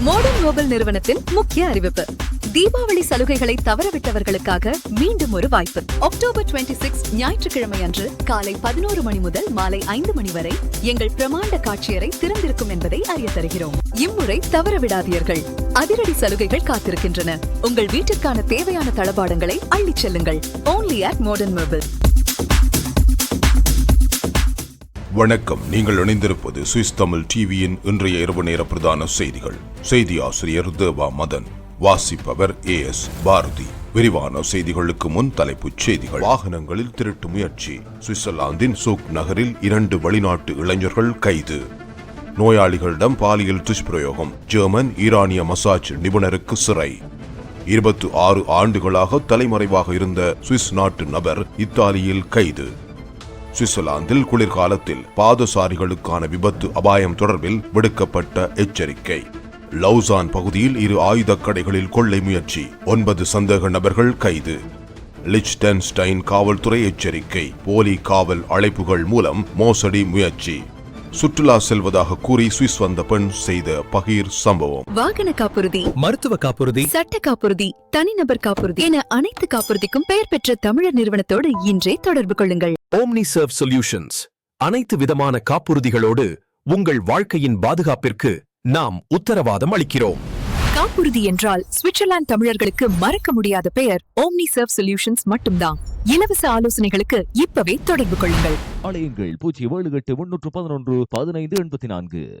Modern mobile நிறுவனத்தின் முக்கிய அறிவிப்பு. தீபாவளி சலுகைகளை தவறவிட்டவர்களுக்காக மீண்டும் ஒரு வாய்ப்பு. அக்டோபர் 26 சிக்ஸ் ஞாயிற்றுக்கிழமை அன்று காலை பதினோரு மணி முதல் மாலை ஐந்து மணி வரை எங்கள் பிரமாண்ட காட்சியறை திறந்திருக்கும் என்பதை அறிய தருகிறோம். இம்முறை தவறவிடாதீர்கள். அதிரடி சலுகைகள் காத்திருக்கின்றன. உங்கள் வீட்டிற்கான தேவையான தளபாடங்களை அள்ளிச் செல்லுங்கள். ஓன்லி அட் மாடர்ன் மொபைல் வணக்கம். நீங்கள் இணைந்திருப்பது சுவிஸ் தமிழ் டிவியின் இன்றைய இரவு நேர பிரதான செய்திகள். செய்தி ஆசிரியர் தேவா மதன் வாசிப்பவர் ஏ எஸ் பாரதி. விரிவான செய்திகளுக்கு முன் தலைப்புச் செய்திகள். வாகனங்களில் திருட்டு முயற்சி. சுவிட்சர்லாந்தின் சூக் நகரில் இரண்டு வெளிநாட்டு இளைஞர்கள் கைது. நோயாளிகளிடம் பாலியல் துஷ்பிரயோகம். ஜெர்மன் ஈரானிய மசாஜ் நிபுணருக்கு சிறை. இருபத்தி ஆறு ஆண்டுகளாக தலைமறைவாக இருந்த சுவிஸ் நாட்டு நபர் இத்தாலியில் கைது. சுவிட்சர்லாந்தில் குளிர்காலத்தில் பாதசாரிகளுக்கான விபத்து அபாயம் தொடர்பில் விடுக்கப்பட்ட எச்சரிக்கை. லவுசான் பகுதியில் இரு ஆயுதக் கடைகளில் கொள்ளை முயற்சி ஒன்பது சந்தேக நபர்கள் கைது. லிச்டன்ஸ்டைன் காவல்துறை எச்சரிக்கை போலி காவல் அழைப்புகள் மூலம் மோசடி முயற்சி. சுற்றுலா செல்வதாக கூறி சுவிஸ் வந்த பெண் செய்த பகீர் சம்பவம். வாகன காப்புறுதி மருத்துவ காப்புறுதி சட்ட காப்புறுதி தனிநபர் காப்புறுதி என அனைத்து காப்புறுதிக்கும் பெயர் பெற்ற தமிழர் நிறுவனத்தோடு இன்றே தொடர்பு கொள்ளுங்கள். ஓம்னி சர்வ் சொல்யூஷன்ஸ் அனைத்து விதமான காப்புறுதிகளோடு உங்கள் வாழ்க்கையின் பாதுகாப்பிற்கு நாம் உத்தரவாதம் அளிக்கிறோம். காப்புறுதி என்றால் சுவிட்சர்லாந்து தமிழர்களுக்கு மறக்க முடியாத பெயர் ஓம்னி சர்வ் சொல்யூஷன்ஸ் மட்டும்தான். இலவச ஆலோசனைகளுக்கு இப்பவே தொடர்பு கொள்ளுங்கள். அலையுங்கள் பூஜ்ஜியம் ஏழு எட்டு முன்னூற்று பதினொன்று பதினைந்து எண்பத்தி நான்கு.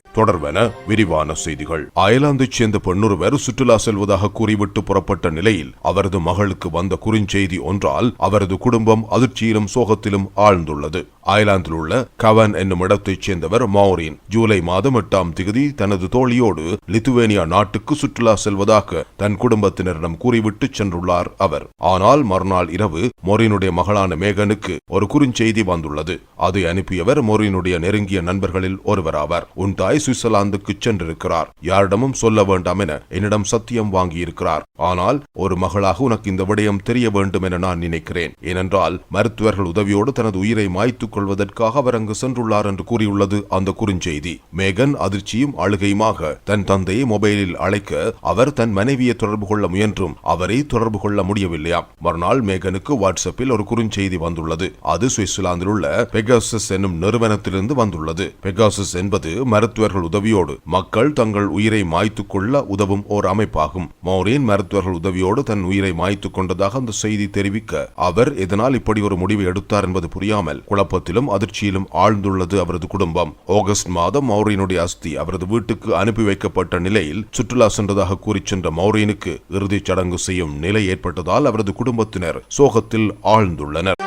தொடர்பென விரிவான செய்திகள். அயர்லாந்தைச் சேர்ந்த பெண்ணொருவர் சுற்றுலா செல்வதாக கூறிவிட்டு புறப்பட்ட நிலையில் அவரது மகளுக்கு வந்த குறுஞ்செய்தி ஒன்றால் அவரது குடும்பம் அதிர்ச்சியிலும் சோகத்திலும் ஆழ்ந்துள்ளது. அயர்லாந்தில் உள்ள கவன் என்னும் இடத்தைச் சேர்ந்தவர் மௌரின். ஜூலை மாதம் எட்டாம் திகதி தனது தோழியோடு லித்துவேனியா நாட்டுக்கு சுற்றுலா செல்வதாக தன் குடும்பத்தினரிடம் கூறிவிட்டு சென்றுள்ளார் அவர். ஆனால் மறுநாள் இரவு மொரினுடைய மகளான மேகனுக்கு ஒரு குறுஞ்செய்தி வந்துள்ளது. அதை அனுப்பியவர் மொரினுடைய நெருங்கிய நண்பர்களில் ஒருவராவார் உன் தாய் சுவிட்சர்லாந்துக்கு சென்றிருக்கிறார். யாரிடமும் சொல்ல வேண்டாம் என என்னிடம் சத்தியம் வாங்கியிருக்கிறார். ஆனால் ஒரு மகளாக உனக்கு இந்த விடயம் தெரிய வேண்டும் என நான் நினைக்கிறேன். ஏனென்றால் மருத்துவர்கள் உதவியோடு தனது உயிரை மாய்த்துக் கொள்வதற்காக அவர் அங்கு சென்றுள்ளார் என்று கூறியுள்ளது அந்த குறுஞ்செய்தி. மேகன் அதிர்ச்சியும் அழுகையுமாக தன் தந்தையை மொபைலில் அழைக்க அவர் தன் மனைவியை தொடர்பு கொள்ள முயன்றும் அவரை தொடர்பு கொள்ள முடியவில்லையாம் மறுநாள் மேகனுக்கு வாட்ஸ்அப்பில் ஒரு குறுஞ்செய்தி வந்துள்ளது. அது சுவிட்சர்லாந்தில் உள்ள பெகாசஸ் என்னும் நிறுவனத்திலிருந்து வந்துள்ளது. பெகாசஸ் என்பது மருத்துவர்கள் உதவியோடு மக்கள் தங்கள் உயிரை மாய்த்துக் கொள்ள உதவும் ஓர் அமைப்பாகும். மௌரியன் மருத்துவர்கள் உதவியோடு தன் உயிரை மாய்த்துக் கொண்டதாக அந்த செய்தி தெரிவிக்க அவர் இதனால் இப்படி ஒரு முடிவை எடுத்தார் என்பது புரியாமல் குழப்பத்திலும் அதிர்ச்சியிலும் ஆழ்ந்துள்ளது அவரது குடும்பம். ஆகஸ்ட் மாதம் மௌரியனுடைய அஸ்தி அவரது வீட்டுக்கு அனுப்பி வைக்கப்பட்ட நிலையில் சுற்றுலா சென்றதாக கூறிச் சென்ற மௌரியனுக்கு இறுதிச் சடங்கு செய்யும் நிலை ஏற்பட்டதால் அவரது குடும்பத்தினர் சோகத்தில் ஆழ்ந்துள்ளனர்.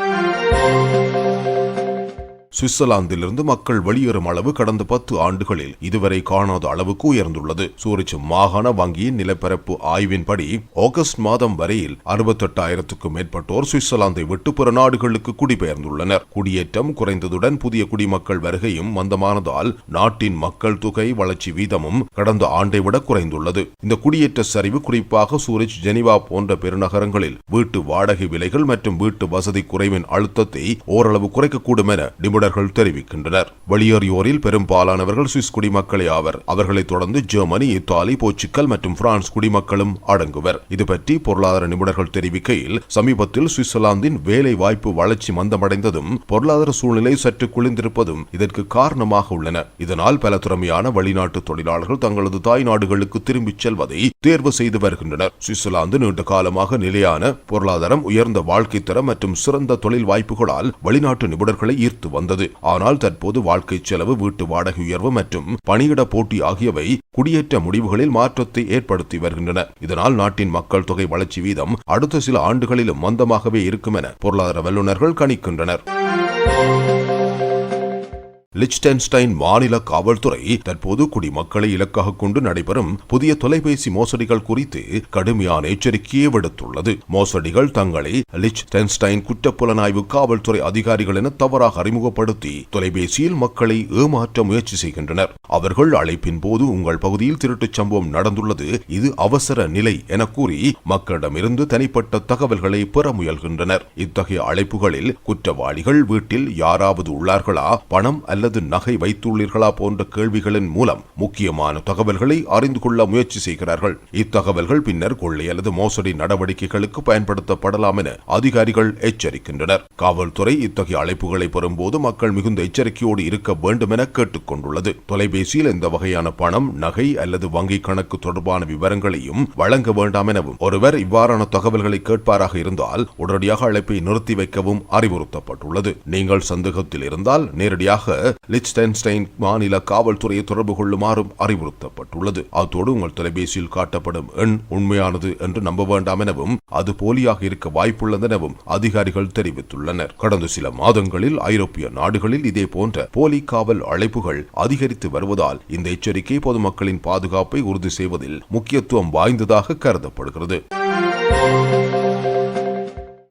சுவிட்சர்லாந்திலிருந்து மக்கள் வெளியேறும் அளவு கடந்த பத்து ஆண்டுகளில் இதுவரை காணாத அளவுக்கு உயர்ந்துள்ளது. சூரிச் மாகாண வங்கியின் நிலப்பரப்பு ஆய்வின்படி ஆகஸ்ட் மாதம் வரையில் அறுபத்தெட்டாயிரத்துக்கும் மேற்பட்டோர் சுவிட்சர்லாந்தை விட்டு பிற நாடுகளுக்கு குடிபெயர்ந்துள்ளனர். குடியேற்றம் குறைந்ததுடன் புதிய குடிமக்கள் வருகையும் மந்தமானதால் நாட்டின் மக்கள் தொகை வளர்ச்சி வீதமும் கடந்த ஆண்டை விட குறைந்துள்ளது. இந்த குடியேற்ற சரிவு குறிப்பாக சூரிச் ஜெனிவா போன்ற பெருநகரங்களில் வீட்டு வாடகை விலைகள் மற்றும் வீட்டு வசதி குறைவின் அழுத்தத்தை ஓரளவு குறைக்கக்கூடும் என நிபுணர்கள் தெரிவிக்கின்றனர். வெளியேறியோரில் பெரும்பாலானவர்கள் சுவிஸ் குடிமக்களே ஆவர். அவர்களைத் தொடர்ந்து ஜெர்மனி இத்தாலி போர்ச்சுக்கல் மற்றும் பிரான்ஸ் குடிமக்களும் அடங்குவர். இது பற்றி பொருளாதார நிபுணர்கள் தெரிவிக்கையில் சமீபத்தில் சுவிட்சர்லாந்தின் வேலை வாய்ப்பு வளர்ச்சி மந்தமடைந்ததும் பொருளாதார சூழ்நிலை சற்று குளிர்ந்திருப்பதும் இதற்கு காரணமாக உள்ளன. இதனால் பல திறமையான வெளிநாட்டு தொழிலாளர்கள் தங்களது தாய் நாடுகளுக்கு திரும்பிச் செல்வதை தேர்வு செய்து வருகின்றனர். சுவிட்சர்லாந்து நீண்ட காலமாக நிலையான பொருளாதாரம் உயர்ந்த வாழ்க்கை தரம் மற்றும் சிறந்த தொழில் வாய்ப்புகளால் வெளிநாட்டு நிபுணர்களை ஈர்த்து வந்தது. ஆனால் தற்போது வாழ்க்கை செலவு வீட்டு வாடகை உயர்வு மற்றும் பணியிட போட்டி ஆகியவை குடியேற்ற முடிவுகளில் மாற்றத்தை ஏற்படுத்தி வருகின்றன. இதனால் நாட்டின் மக்கள் தொகை வளர்ச்சி வீதம் அடுத்த சில ஆண்டுகளிலும் மந்தமாகவே இருக்கும் என பொருளாதார வல்லுநர்கள் கணிக்கின்றனர். லிச்டன்ஸ்டைன் மாநில காவல்துறை தற்போது குடிமக்களை இலக்காக கொண்டு நடைபெறும் புதிய தொலைபேசி மோசடிகள் குறித்து கடுமையான எச்சரிக்கையை விடுத்துள்ளது. மோசடிகள் தங்களை லிச்டன்ஸ்டைன் குற்றப்புலனாய்வு காவல்துறை அதிகாரிகள் என தவறாக அறிமுகப்படுத்தி தொலைபேசியில் மக்களை ஏமாற்ற முயற்சி செய்கின்றனர். அவர்கள் அழைப்பின் போது உங்கள் பகுதியில் திருட்டுச் சம்பவம் நடந்துள்ளது இது அவசர நிலை என கூறி மக்களிடமிருந்து தனிப்பட்ட தகவல்களை பெற முயல்கின்றனர். இத்தகைய அழைப்புகளில் குற்றவாளிகள் வீட்டில் யாராவது உள்ளார்களா? பணம் அல்ல அல்லது நகை வைத்துள்ளீர்களா போன்ற கேள்விகளின் மூலம் முக்கியமான தகவல்களை அறிந்து கொள்ள முயற்சி செய்கிறார்கள். இத்தகவல்கள் பின்னர் கொள்ளை அல்லது மோசடி நடவடிக்கைகளுக்கு பயன்படுத்தப்படலாம் என அதிகாரிகள் எச்சரிக்கின்றனர். காவல்துறை இத்தகைய அழைப்புகளை பெறும்போது மக்கள் மிகுந்த எச்சரிக்கையோடு இருக்க வேண்டும் என கேட்டுக் கொண்டுள்ளது தொலைபேசியில் இந்த வகையான பணம் நகை அல்லது வங்கிக் கணக்கு தொடர்பான விவரங்களையும் வழங்க வேண்டாம் எனவும் ஒருவர் இவ்வாறான தகவல்களை கேட்பாராக இருந்தால் உடனடியாக அழைப்பை நிறுத்தி வைக்கவும் அறிவுறுத்தப்பட்டுள்ளது. நீங்கள் சந்தேகத்தில் இருந்தால் நேரடியாக லிச்டன்ஸ்டைன் மாநில காவல்துறையை தொடர்பு கொள்ளுமாறும் அறிவுறுத்தப்பட்டுள்ளது. அத்தோடு உங்கள் தொலைபேசியில் காட்டப்படும் எண் உண்மையானது என்று நம்ப வேண்டாம் எனவும் அது போலியாக இருக்க வாய்ப்புள்ளதெனவும் அதிகாரிகள் தெரிவித்துள்ளனர். கடந்த சில மாதங்களில் ஐரோப்பிய நாடுகளில் இதே போன்ற போலி காவல் அழைப்புகள் அதிகரித்து வருவதால் இந்த எச்சரிக்கை பொதுமக்களின் பாதுகாப்பை உறுதி செய்வதில் முக்கியத்துவம் வாய்ந்ததாக கருதப்படுகிறது.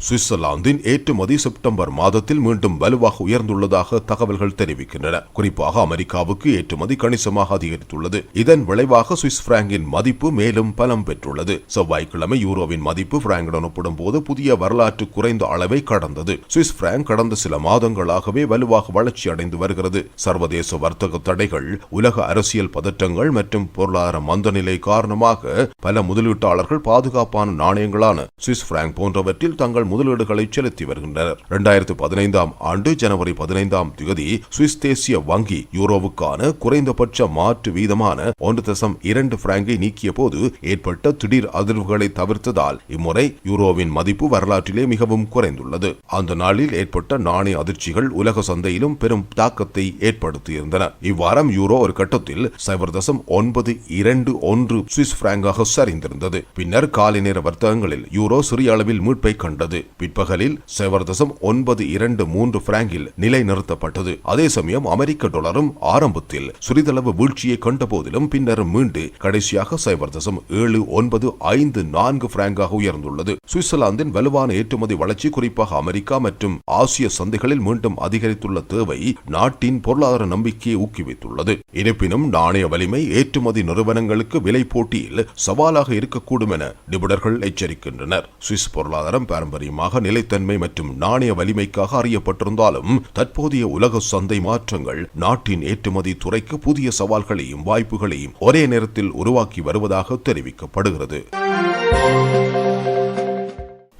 சுவிட்சர்லாந்தின் ஏற்றுமதி செப்டம்பர் மாதத்தில் மீண்டும் வலுவாக உயர்ந்துள்ளதாக தகவல்கள் தெரிவிக்கின்றன. குறிப்பாக அமெரிக்காவுக்கு ஏற்றுமதி கணிசமாக அதிகரித்துள்ளது. இதன் விளைவாக சுவிஸ் பிராங்கின் மதிப்பு மேலும் பலம் பெற்றுள்ளது. செவ்வாய்க்கிழமை யூரோவின் மதிப்பு பிராங்குடன் ஒப்பிடும்போது புதிய வரலாற்று குறைந்த அளவை கடந்தது. சுவிஸ் பிராங்க் கடந்த சில மாதங்களாகவே வலுவாக வளர்ச்சி அடைந்து வருகிறது. சர்வதேச வர்த்தக தடைகள் உலக அரசியல் பதற்றங்கள் மற்றும் பொருளாதார மந்தநிலை காரணமாக பல முதலீட்டாளர்கள் பாதுகாப்பான நாணயங்களான சுவிஸ் பிராங்க் போன்றவற்றில் தங்கள் முதலீடுகளை செலுத்தி வருகின்றனர். இரண்டாயிரத்து பதினைந்தாம் ஆண்டு ஜனவரி பதினைந்தாம் தேதி சுவிஸ் தேசிய வங்கி யூரோவுக்கான குறைந்தபட்ச மாற்று வீதமான ஒன்று தசம் இரண்டு பிராங்கை நீக்கிய போது ஏற்பட்ட திடீர் அதிர்வுகளை தவிர்த்ததால் இம்முறை யூரோவின் மதிப்பு வரலாற்றிலே மிகவும் குறைந்துள்ளது. அந்த நாளில் ஏற்பட்ட நாணய அதிர்ச்சிகள் உலக சந்தையிலும் பெரும் தாக்கத்தை ஏற்படுத்தியிருந்தன. இவ்வாரம் யூரோ ஒரு கட்டத்தில் சைபர் தசம் ஒன்பது இரண்டு ஒன்று சுவிஸ் பிராங்காக சரிந்திருந்தது. பின்னர் காலை நேர வர்த்தகங்களில் யூரோ சிறிய அளவில் மீட்பை கண்டது. பிற்பகலில் சைபர் தசம் ஒன்பது இரண்டு மூன்று பிராங்கில் நிலைநிறுத்தப்பட்டது. அதே சமயம் அமெரிக்க டாலரும் ஆரம்பத்தில் சிறிதளவு வீழ்ச்சியை கண்ட போதிலும் பின்னர் மீண்டு கடைசியாக சைபர் தசம் ஏழு ஒன்பது ஐந்து நான்கு பிராங்காக உயர்ந்துள்ளது. சுவிட்சர்லாந்தின் வலுவான ஏற்றுமதி வளர்ச்சி குறிப்பாக அமெரிக்கா மற்றும் ஆசிய சந்தைகளில் மீண்டும் அதிகரித்துள்ள தேவை நாட்டின் பொருளாதார நம்பிக்கையை ஊக்குவித்துள்ளது. இருப்பினும் நாணய வலிமை ஏற்றுமதி நிறுவனங்களுக்கு விலை போட்டியில் சவாலாக இருக்கக்கூடும் என நிபுணர்கள் எச்சரிக்கின்றனர். சுவிஸ் பொருளாதாரம் பாரம்பரியம் பாரம்பரியமாக நிலைத்தன்மை மற்றும் நாணய வலிமைக்காக அறியப்பட்டிருந்தாலும் தற்போதைய உலக சந்தை மாற்றங்கள் நாட்டின் ஏற்றுமதி துறைக்கு புதிய சவால்களையும் வாய்ப்புகளையும் ஒரே நேரத்தில் உருவாக்கி வருவதாக தெரிவிக்கப்படுகிறது.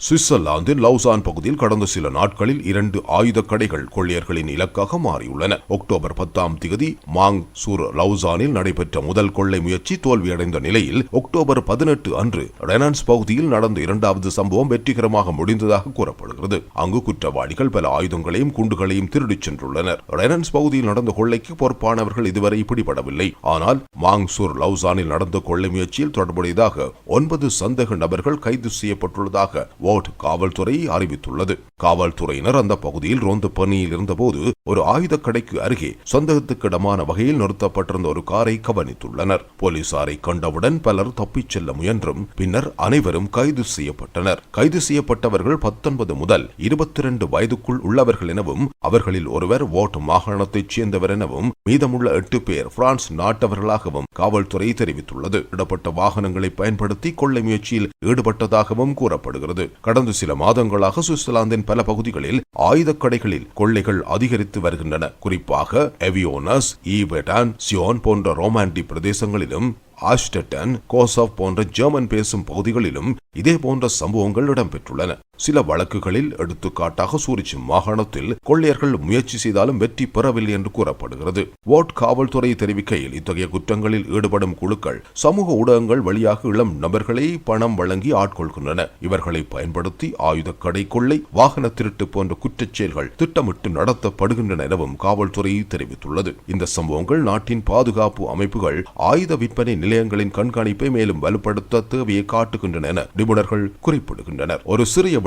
சுவிட்சர்லாந்தின் லவுசான் பகுதியில் கடந்த சில நாட்களில் இரண்டு ஆயுத கடைகள் கொள்ளையர்களின் இலக்காக மாறியுள்ளன. அக்டோபர் பத்தாம் திகதி மாங் சூர் லவுசானில் நடைபெற்ற முதல் கொள்ளை முயற்சி தோல்வியடைந்த நிலையில் அக்டோபர் பதினெட்டு அன்று ரெனான்ஸ் பகுதியில் நடந்த இரண்டாவது சம்பவம் வெற்றிகரமாக முடிந்ததாக கூறப்படுகிறது. அங்கு குற்றவாளிகள் பல ஆயுதங்களையும் குண்டுகளையும் திருடிச் சென்றுள்ளனர். ரெனான்ஸ் பகுதியில் நடந்த கொள்ளைக்கு பொறுப்பானவர்கள் இதுவரை பிடிபடவில்லை. ஆனால் மாங் சூர் லவுசானில் நடந்த கொள்ளை முயற்சியில் தொடர்புடையதாக ஒன்பது சந்தேக நபர்கள் கைது செய்யப்பட்டுள்ளதாக அலர்ட் காவல்துறை அறிவித்துள்ளது. காவல்துறையினர் அந்த பகுதியில் ரோந்து பணியில் இருந்தபோது ஒரு ஆயுத கடைக்கு அருகே சந்தேகத்துக்கிடமான வகையில் நிறுத்தப்பட்டிருந்த ஒரு காரை கவனித்துள்ளனர். போலீசாரை கண்டவுடன் பலர் தப்பிச் செல்ல முயன்றும் பின்னர் அனைவரும் கைது செய்யப்பட்டனர். கைது செய்யப்பட்டவர்கள் பத்தொன்பது முதல் இருபத்தி இரண்டு வயதுக்குள் உள்ளவர்கள் எனவும் அவர்களில் ஒருவர் வோட் மாகாணத்தைச் சேர்ந்தவர் எனவும் மீதமுள்ள எட்டு பேர் பிரான்ஸ் நாட்டவர்களாகவும் காவல்துறை தெரிவித்துள்ளது. இடப்பட்ட வாகனங்களை பயன்படுத்தி கொள்ளை முயற்சியில் ஈடுபட்டதாகவும் கூறப்படுகிறது. கடந்த சில மாதங்களாக சுவிட்சர்லாந்தின் பல பகுதிகளில் ஆயுதக் கடைகளில் கொள்ளைகள் அதிகரித்து வருகின்றன. குறிப்பாக எவியோனஸ் ஈவெட்டான் சியோன் போன்ற ரோமாண்டி பிரதேசங்களிலும் ஆஸ்டட்டன் கோசாப் போன்ற ஜெர்மன் பேசும் பகுதிகளிலும் இதே போன்ற சம்பவங்கள் இடம்பெற்றுள்ளன. சில வழக்குகளில் எடுத்துக்காட்டாக சூரிச் மாகாணத்தில் கொள்ளையர்கள் முயற்சி செய்தாலும் வெற்றி பெறவில்லை என்று கூறப்படுகிறது. வோட் காவல்துறை தெரிவிக்கையில் இத்தகைய குற்றங்களில் ஈடுபடும் குழுக்கள் சமூக ஊடகங்கள் வழியாக இளம் நபர்களை பணம் வழங்கி ஆட்கொள்கின்றன. இவர்களை பயன்படுத்தி ஆயுத கடை கொள்ளை வாகன திருட்டு போன்ற குற்றச் செயல்கள் திட்டமிட்டு நடத்தப்படுகின்றன எனவும் காவல்துறை தெரிவித்துள்ளது. இந்த சம்பவங்கள் நாட்டின் பாதுகாப்பு அமைப்புகள் ஆயுத விற்பனை நிலையங்களின் கண்காணிப்பை மேலும் வலுப்படுத்த தேவையை காட்டுகின்றன என நிபுணர்கள் குறிப்பிடுகின்றனர். ஒரு சிறிய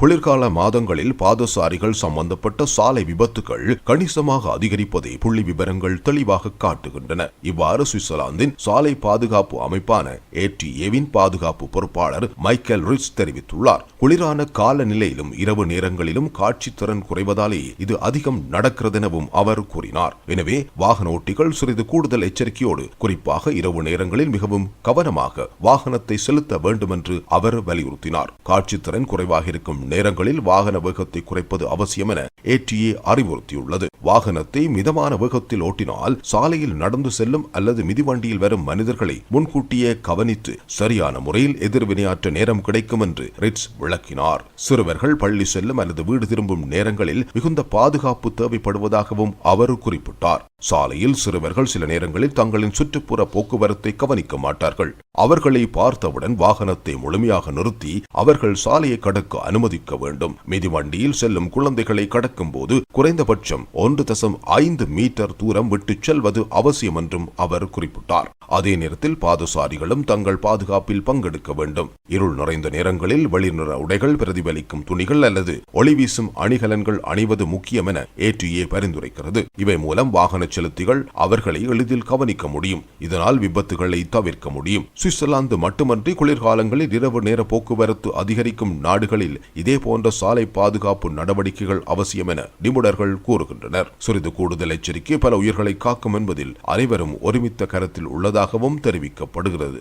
குளிர்கால மாதங்களில் பாதசாரிகள் சம்பந்தப்பட்ட சாலை விபத்துகள் கணிசமாக அதிகரிப்பதை புள்ளி விவரங்கள் தெளிவாக காட்டுகின்றன. இவ்வாறு சுவிட்சர்லாந்தின் சாலை பாதுகாப்பு அமைப்பான ஏடிஏவின் பாதுகாப்பு பொறுப்பாளர் மைக்கேல் ரிச் தெரிவித்துள்ளார். குளிரான காலநிலையிலும் இரவு நேரங்களிலும் காட்சி திறன் குறைவதாலே இது அதிகம் நடக்கிறதெனவும் அவர் கூறினார். எனவே வாகன ஓட்டிகள் சிறிது கூடுதல் எச்சரிக்கையோடு குறிப்பாக இரவு நேரங்களில் மிகவும் கவனமாக வாகனத்தை செலுத்த வேண்டும் என்று அவர் வலியுறுத்தினார். காட்சித்திறன் குறைவாக இருக்கும் நேரங்களில் வாகன வேகத்தை குறைப்பது அவசியம் என ஏடிஏ அறிவுறுத்தியுள்ளது. வாகனத்தை மிதமான வேகத்தில் ஓட்டினால் சாலையில் நடந்து செல்லும் அல்லது மிதிவண்டியில் வரும் மனிதர்களை முன்கூட்டியே கவனித்து சரியான முறையில் எதிர்வினையாற்ற நேரம் கிடைக்கும் என்று ரிட்ஸ் விளக்கினார். சிறுவர்கள் பள்ளி செல்லும் அல்லது வீடு திரும்பும் நேரங்களில் மிகுந்த பாதுகாப்பு தேவைப்படுவதாகவும் அவர் குறிப்பிட்டார். சாலையில் சிறுவர்கள் சில நேரங்களில் தங்களின் சுற்றுப்புற போக்குவரத்தை கவனிக்க மாட்டார்கள். அவர்களை பார்த்தவுடன் வாகனத்தை முழுமையாக நிறுத்தி அவர்கள் சாலையை கடக்க அனுமதிக்க வேண்டும். மிதிவண்டியில் செல்லும் குழந்தைகளை கடக்கும் போது குறைந்தபட்சம் ஒன்று தசம் ஐந்து மீட்டர் தூரம் விட்டுச் செல்வது அவசியம் என்றும் அவர் குறிப்பிட்டார். அதே நேரத்தில் பாதசாரிகளும் தங்கள் பாதுகாப்பில் பங்கெடுக்க வேண்டும். இருள் நிறைந்த நேரங்களில் வெளிநிற உடைகள் பிரதிபலிக்கும் துணிகள் அல்லது ஒளி வீசும் அணிகலன்கள் அணிவது முக்கியம் என ஏடிஏ பரிந்துரைக்கிறது. இவை மூலம் வாகன செலுத்திகள் அவர்களை எளிதில் கவனிக்க முடியும். இதனால் விபத்துகளை தவிர்க்க முடியும். சுவிட்சர்லாந்து மட்டுமன்றி குளிர்காலங்களில் இரவு நேர போக்குவரத்து அதிகரிக்கும் நாடுகளில் இதே போன்ற சாலை பாதுகாப்பு நடவடிக்கைகள் அவசியம் என நிபுணர்கள் கூறுகின்றனர். சிறிது கூடுதல் எச்சரிக்கை பல உயிர்களை காக்கும் என்பதில் அனைவரும் ஒருமித்த கருத்தில் உள்ளதாகவும் தெரிவிக்கப்படுகிறது.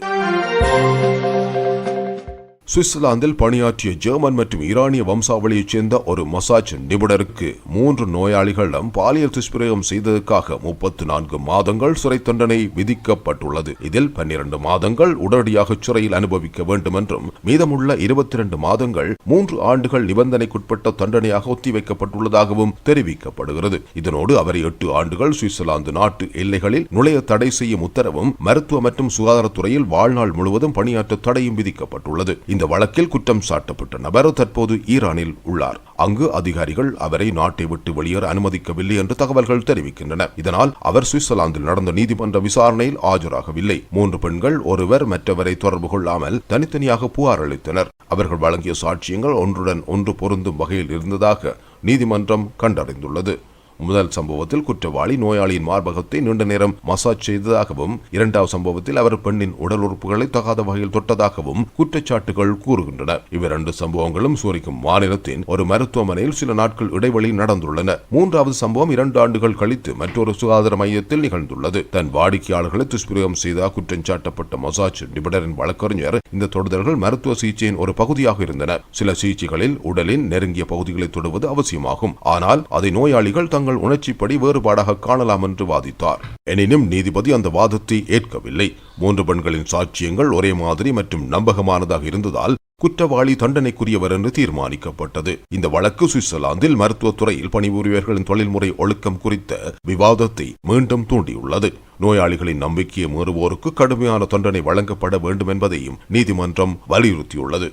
சுவிட்சர்லாந்தில் பணியாற்றிய ஜெர்மன் மற்றும் ஈரானிய வம்சாவளியைச் சேர்ந்த ஒரு மசாஜ் நிபுணருக்கு மூன்று நோயாளிகளிடம் பாலியல் துஷ்பிரயோகம் செய்ததற்காக முப்பத்தி நான்கு மாதங்கள் சிறை தண்டனை விதிக்கப்பட்டுள்ளது. இதில் பன்னிரண்டு மாதங்கள் உடனடியாக சிறையில் அனுபவிக்க வேண்டும் என்றும் மீதமுள்ள இருபத்தி இரண்டு மாதங்கள் மூன்று ஆண்டுகள் நிபந்தனைக்குட்பட்ட தண்டனையாக ஒத்திவைக்கப்பட்டுள்ளதாகவும் தெரிவிக்கப்படுகிறது. இதனோடு அவரை எட்டு ஆண்டுகள் சுவிட்சர்லாந்து நாட்டு எல்லைகளில் நுழைய தடை செய்யும் உத்தரவும் மருத்துவ மற்றும் சுகாதாரத்துறையில் வாழ்நாள் முழுவதும் பணியாற்ற தடையும் விதிக்கப்பட்டுள்ளது. இந்த வழக்கில் குற்றம் சாட்டப்பட்ட நபர் தற்போது ஈரானில் உள்ளார். அங்கு அதிகாரிகள் அவரை நாட்டை விட்டு வெளியேற அனுமதிக்கவில்லை என்று தகவல்கள் தெரிவிக்கின்றன. இதனால் அவர் சுவிட்சர்லாந்தில் நடந்த நீதிமன்ற விசாரணையில் ஆஜராகவில்லை. மூன்று பெண்கள் ஒருவர் மற்றவரை தொடர்பு கொள்ளாமல் தனித்தனியாக புகார் அளித்தனர். அவர்கள் வழங்கிய சாட்சியங்கள் ஒன்றுடன் ஒன்று பொருந்தும் வகையில் இருந்ததாக நீதிமன்றம் கண்டறிந்துள்ளது. முதல் சம்பவத்தில் குற்றவாளி நோயாளியின் மார்பகத்தை நீண்ட நேரம் மசாஜ் செய்ததாகவும் இரண்டாவது சம்பவத்தில் அவர் பெண்ணின் உடல் உறுப்புகளை தகாத வகையில் தொட்டதாகவும் குற்றச்சாட்டுகள் கூறுகின்றன. இவ்விரண்டு சம்பவங்களும் சூரிக்கும் மாநிலத்தின் ஒரு மருத்துவமனையில் சில நாட்கள் இடைவெளி நடந்துள்ளன. மூன்றாவது சம்பவம் இரண்டு ஆண்டுகள் கழித்து மற்றொரு சுகாதார மையத்தில் நிகழ்ந்துள்ளது. தன் வாடிக்கையாளர்களை துஷ்பிரயோகம் செய்த குற்றம் சாட்டப்பட்ட மசாஜ் நிபுணரின் வழக்கறிஞர் இந்த தொடுதல்கள் மருத்துவ சிகிச்சையின் ஒரு பகுதியாக இருந்தன. சில சிகிச்சைகளில் உடலின் நெருங்கிய பகுதிகளை தொடுவது அவசியமாகும். ஆனால் அதை நோயாளிகள் தங்கள் தங்கள் உணர்ச்சிப்படி வேறுபாடாக காணலாம் என்று வாதித்தார் எனினும் நீதிபதி அந்த வாதத்தை ஏற்கவில்லை. மூன்று பெண்களின் சாட்சியங்கள் ஒரே மாதிரி மற்றும் நம்பகமானதாக இருந்ததால் குற்றவாளி தண்டனைக்குரியவர் என்று தீர்மானிக்கப்பட்டது. இந்த வழக்கு சுவிட்சர்லாந்தில் மருத்துவத்துறையில் பணிபுரியவர்களின் தொழில்முறை ஒழுக்கம் குறித்த விவாதத்தை மீண்டும் தூண்டியுள்ளது. நோயாளிகளின் நம்பிக்கையை மீறுவோருக்கு கடுமையான தண்டனை வழங்கப்பட வேண்டும் என்பதையும் நீதிமன்றம் வலியுறுத்தியுள்ளது.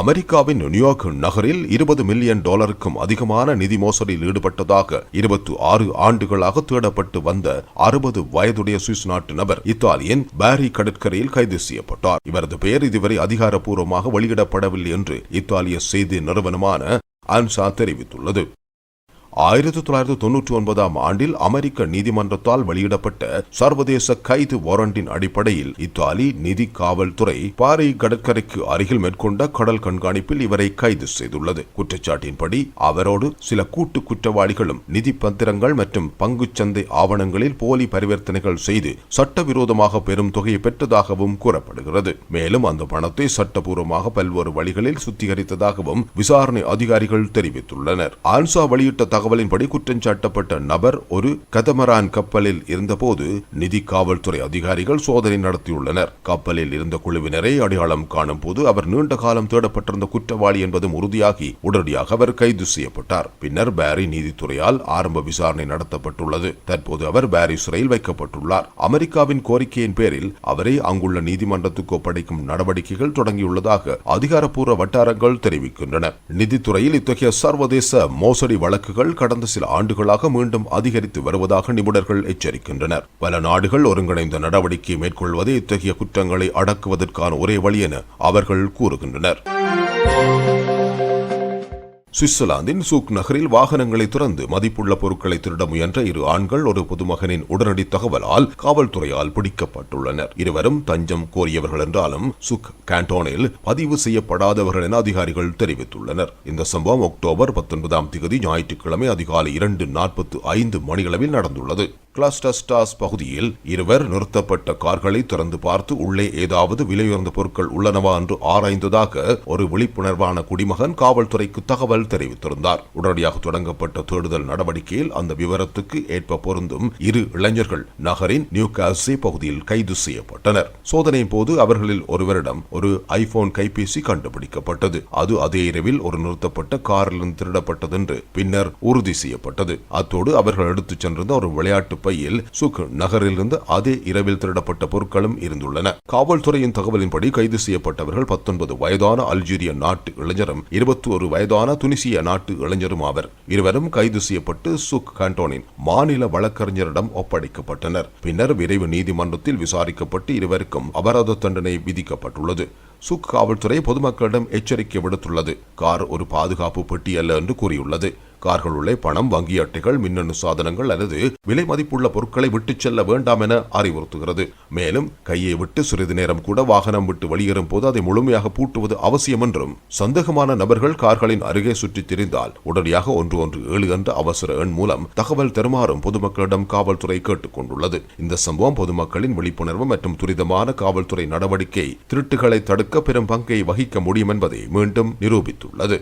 அமெரிக்காவின் நியூயார்க் நகரில் இருபது மில்லியன் டாலருக்கும் அதிகமான நிதி மோசடியில் ஈடுபட்டதாக இருபத்தி ஆறு ஆண்டுகளாக தேடப்பட்டு வந்த அறுபது வயதுடைய சுவிஸ் நாட்டு நபர் இத்தாலியன் பாரி கடற்கரையில் கைது செய்யப்பட்டார். இவரது பெயர் இதுவரை அதிகாரப்பூர்வமாக வெளியிடப்படவில்லை என்று இத்தாலிய செய்தி நிறுவனமான அன்சா தெரிவித்துள்ளது. ஆயிரத்தி தொள்ளாயிரத்தி தொன்னூற்றி ஒன்பதாம் ஆண்டில் அமெரிக்க நீதிமன்றத்தால் வெளியிடப்பட்ட சர்வதேச கைது வாரண்டின் அடிப்படையில் இத்தாலி நிதி காவல்துறை பாறை கடற்கரைக்கு அருகில் மேற்கொண்ட கடல் கண்காணிப்பில் இவரை கைது செய்துள்ளது. குற்றச்சாட்டின்படி அவரோடு சில கூட்டு குற்றவாளிகளும் நிதி பத்திரங்கள் மற்றும் பங்குச்சந்தை ஆவணங்களில் போலி பரிவர்த்தனைகள் செய்து சட்டவிரோதமாக பெரும் தொகையை பெற்றதாகவும் கூறப்படுகிறது. மேலும் அந்த பணத்தை சட்டபூர்வமாக பல்வேறு வழிகளில் சுத்திகரித்ததாகவும் விசாரணை அதிகாரிகள் தெரிவித்துள்ளனர். ஆன்சா வெளியிட்ட தகவலின்படி குற்றஞ்சாட்டப்பட்ட நபர் ஒரு கதமரான் கப்பலில் இருந்தபோது நிதி காவல்துறை அதிகாரிகள் சோதனை நடத்தியுள்ளனர். கப்பலில் இருந்த குழுவினரை அடையாளம் காணும் போது அவர் நீண்ட காலம் தேடப்பட்டிருந்த குற்றவாளி என்பதும் உறுதியாகி உடனடியாக அவர் கைது செய்யப்பட்டார். பின்னர் பாரி நீதித்துறையால் ஆரம்ப விசாரணை நடத்தப்பட்டுள்ளது. தற்போது அவர் பாரி சிறையில் வைக்கப்பட்டுள்ளார். அமெரிக்காவின் கோரிக்கையின் பேரில் அவரை அங்குள்ள நீதிமன்றத்துக்கு ஒப்படைக்கும் நடவடிக்கைகள் தொடங்கியுள்ளதாக அதிகாரப்பூர்வ வட்டாரங்கள் தெரிவிக்கின்றன. நிதித்துறையில் இத்தகைய சர்வதேச மோசடி வழக்குகள் கடந்த சில ஆண்டுகளாக மீண்டும் அதிகரித்து வருவதாக நிபுணர்கள் எச்சரிக்கின்றனர். பல நாடுகள் ஒருங்கிணைந்த நடவடிக்கை மேற்கொள்வதே இத்தகைய குற்றங்களை அடக்குவதற்கான ஒரே வழி என அவர்கள் கூறுகின்றனர். சுவிட்சர்லாந்தின் சூக் நகரில் வாகனங்களை துறந்து மதிப்புள்ள பொருட்களை திருட முயன்ற இரு ஆண்கள் ஒரு பொதுமகனின் உடனடி தகவலால் காவல்துறையால் பிடிக்கப்பட்டுள்ளனர். இருவரும் தஞ்சம் கோரியவர்கள் என்றாலும் சுக் கேண்டோனில் பதிவு செய்யப்படாதவர்கள் என அதிகாரிகள் தெரிவித்துள்ளனர். இந்த சம்பவம் அக்டோபர் பத்தொன்பதாம் தேதி ஞாயிற்றுக்கிழமை அதிகாலை இரண்டு நாற்பத்து ஐந்து மணியளவில் நடந்துள்ளது. கிளாஸ்டஸ்டாஸ் பகுதியில் இருவர் நிறுத்தப்பட்ட கார்களை திறந்து பார்த்து உள்ளே ஏதாவது விலையுயர்ந்த பொருட்கள் உள்ளனவா என்று ஆராய்ந்ததாக ஒரு விழிப்புணர்வான குடிமகன் காவல்துறைக்கு தகவல் தெரிவித்திருந்தார். உடனடியாக தொடங்கப்பட்ட தேடுதல் நடவடிக்கையில் அந்த விவரத்துக்கு ஏற்ப பொருந்தும் இரு இளைஞர்கள் நகரின் நியூ காசி பகுதியில் கைது செய்யப்பட்டனர். சோதனையின் போது அவர்களில் ஒருவரிடம் ஒரு ஐபோன் கைபேசி கண்டுபிடிக்கப்பட்டது. அது அதே இரவில் ஒரு நிறுத்தப்பட்ட காரிலிருந்து திருடப்பட்டது என்று பின்னர் உறுதி செய்யப்பட்டது. அத்தோடு அவர்கள் எடுத்துச் சென்றிருந்த ஒரு விளையாட்டு பையில் சுக் நகரிலிருந்து அதே இரவில் திருடப்பட்ட பொருட்களும் இருந்துள்ளன. காவல்துறையின் தகவலின்படி கைது செய்யப்பட்டவர்கள் பத்தொன்பது வயதான அல்ஜீரிய நாட்டு இளைஞரும் இருபத்தி ஒரு வயதான துனிசிய நாட்டு இளைஞரும் ஆவர். இருவரும் கைது செய்யப்பட்டு சுக் கான்டோனின் மாநில வழக்கறிஞரிடம் ஒப்படைக்கப்பட்டனர். பின்னர் விரைவு நீதிமன்றத்தில் விசாரிக்கப்பட்டு இருவருக்கும் அபராத தண்டனை விதிக்கப்பட்டுள்ளது. சுக் காவல்துறை பொதுமக்களிடம் எச்சரிக்கை விடுத்துள்ளது. கார் ஒரு பாதுகாப்பு பெட்டி அல்ல என்று கூறியுள்ளது. கார்கள் உள்ளே பணம் வங்கி அட்டைகள் மின்னணு சாதனங்கள் அல்லது விலை மதிப்புள்ள பொருட்களை விட்டுச் செல்ல வேண்டாம் என அறிவுறுத்துகிறது. மேலும் கையை விட்டு சிறிது நேரம் கூட வாகனம் விட்டு வெளியேறும் போது அதை முழுமையாக பூட்டுவது அவசியம் என்றும் சந்தேகமான நபர்கள் கார்களின் அருகே சுற்றித் திரிந்தால் உடனடியாக ஒன்று ஒன்று ஏழு என்ற அவசர எண் மூலம் தகவல் தருமாறும் பொதுமக்களிடம் காவல்துறை கேட்டுக் கொண்டுள்ளது. இந்த சம்பவம் பொதுமக்களின் விழிப்புணர்வு மற்றும் துரிதமான காவல்துறை நடவடிக்கை திருட்டுகளை தடுக்க பெரும் பங்கை வகிக்க முடியும் என்பதை மீண்டும் நிரூபித்துள்ளது.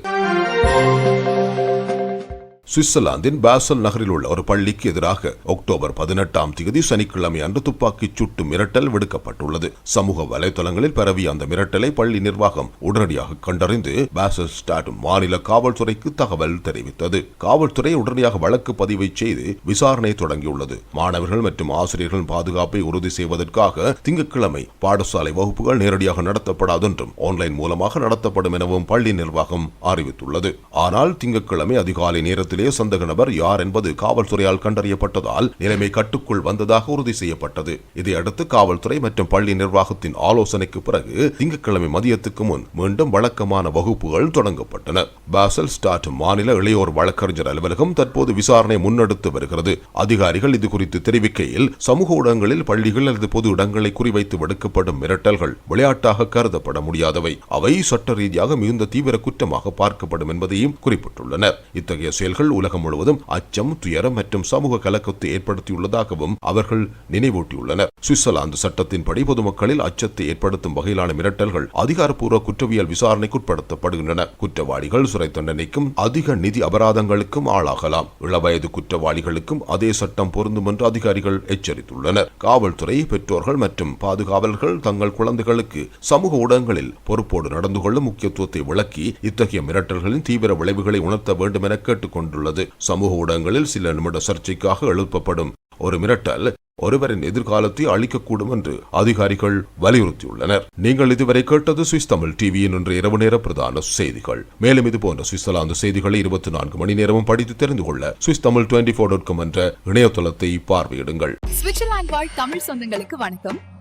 சுவிட்சர்லாந்தின் பாசல் நகரில் உள்ள ஒரு பள்ளிக்கு எதிராக அக்டோபர் பதினெட்டாம் தேதி சனிக்கிழமை அன்று துப்பாக்கிச் சுட்டு மிரட்டல் விடுக்கப்பட்டுள்ளது. சமூக வலைதளங்களில் பரவிய அந்த மிரட்டலை பள்ளி நிர்வாகம் உடனடியாக கண்டறிந்து பாசல் ஸ்டாட் மாநில காவல்துறைக்கு தகவல் தெரிவித்தது. காவல்துறை உடனடியாக வழக்கு பதிவை செய்து விசாரணை தொடங்கியுள்ளது. மாணவர்கள் மற்றும் ஆசிரியர்களின் பாதுகாப்பை உறுதி செய்வதற்காக திங்கட்கிழமை பாடசாலை வகுப்புகள் நேரடியாக நடத்தப்படாது என்றும் ஆன்லைன் மூலமாக நடத்தப்படும் எனவும் பள்ளி நிர்வாகம் அறிவித்துள்ளது. ஆனால் திங்கட்கிழமை அதிகாலை நேரத்தில் நேரத்திலே சந்தக நபர் யார் என்பது காவல்துறையால் கண்டறியப்பட்டதால் நிலைமை கட்டுக்குள் வந்ததாக உறுதி செய்யப்பட்டது. இதையடுத்து காவல்துறை மற்றும் பள்ளி நிர்வாகத்தின் ஆலோசனைக்கு பிறகு திங்கட்கிழமை மதியத்துக்கு முன் மீண்டும் வழக்கமான வகுப்புகள் தொடங்கப்பட்டன. பாசல் ஸ்டாட் மாநில இளையோர் வழக்கறிஞர் அலுவலகம் தற்போது விசாரணை முன்னெடுத்து வருகிறது. அதிகாரிகள் இது குறித்து தெரிவிக்கையில் சமூக ஊடகங்களில் பள்ளிகள் அல்லது பொது இடங்களை குறிவைத்து விடுக்கப்படும் மிரட்டல்கள் விளையாட்டாக கருதப்பட முடியாதவை. அவை சட்ட ரீதியாக மிகுந்த தீவிர குற்றமாக பார்க்கப்படும் என்பதையும் குறிப்பிட்டுள்ளனர். இத்தகைய செயல்கள் உலகம் முழுவதும் அச்சம் துயரம் மற்றும் சமூக கலக்கத்தை ஏற்படுத்தியுள்ளதாகவும் அவர்கள் நினைவூட்டியுள்ளனர். சுவிட்சர்லாந்து சட்டத்தின்படி பொதுமக்களில் அச்சத்தை ஏற்படுத்தும் வகையிலான மிரட்டல்கள் அதிகாரப்பூர்வ குற்றவியல் விசாரணைக்குட்படுத்தப்படுகின்றன. குற்றவாளிகள் சிறை தண்டனைக்கும் அதிக நிதி அபராதங்களுக்கும் ஆளாகலாம். இளவயது குற்றவாளிகளுக்கும் அதே சட்டம் பொருந்தும் என்று அதிகாரிகள் எச்சரித்துள்ளனர். காவல்துறை பெற்றோர்கள் மற்றும் பாதுகாவலர்கள் தங்கள் குழந்தைகளுக்கு சமூக ஊடகங்களில் பொறுப்போடு நடந்து கொள்ளும் முக்கியத்துவத்தை விளக்கி இத்தகைய மிரட்டல்களின் தீவிர விளைவுகளை உணர்த்த வேண்டும் என கேட்டுக்கொண்டு கொண்டுள்ளது சமூக ஊடகங்களில் சில நிமிட சர்ச்சைக்காக எழுப்பப்படும் ஒரு மிரட்டல் ஒருவரின் எதிர்காலத்தை அளிக்கக்கூடும் என்று அதிகாரிகள் வலியுறுத்தியுள்ளனர். நீங்கள் இதுவரை கேட்டது சுவிஸ் தமிழ் டிவியின் இன்று இரவு நேர பிரதான செய்திகள். மேலும் இது போன்ற சுவிட்சர்லாந்து செய்திகளை இருபத்தி நான்கு மணி நேரமும் படித்து தெரிந்து கொள்ள Swiss Tamil twenty four dot com என்ற இணையதளத்தை பார்வையிடுங்கள். சுவிட்சர்லாந்து வாழ் தமிழ் சொந்தங்களுக்கு வணக்கம்.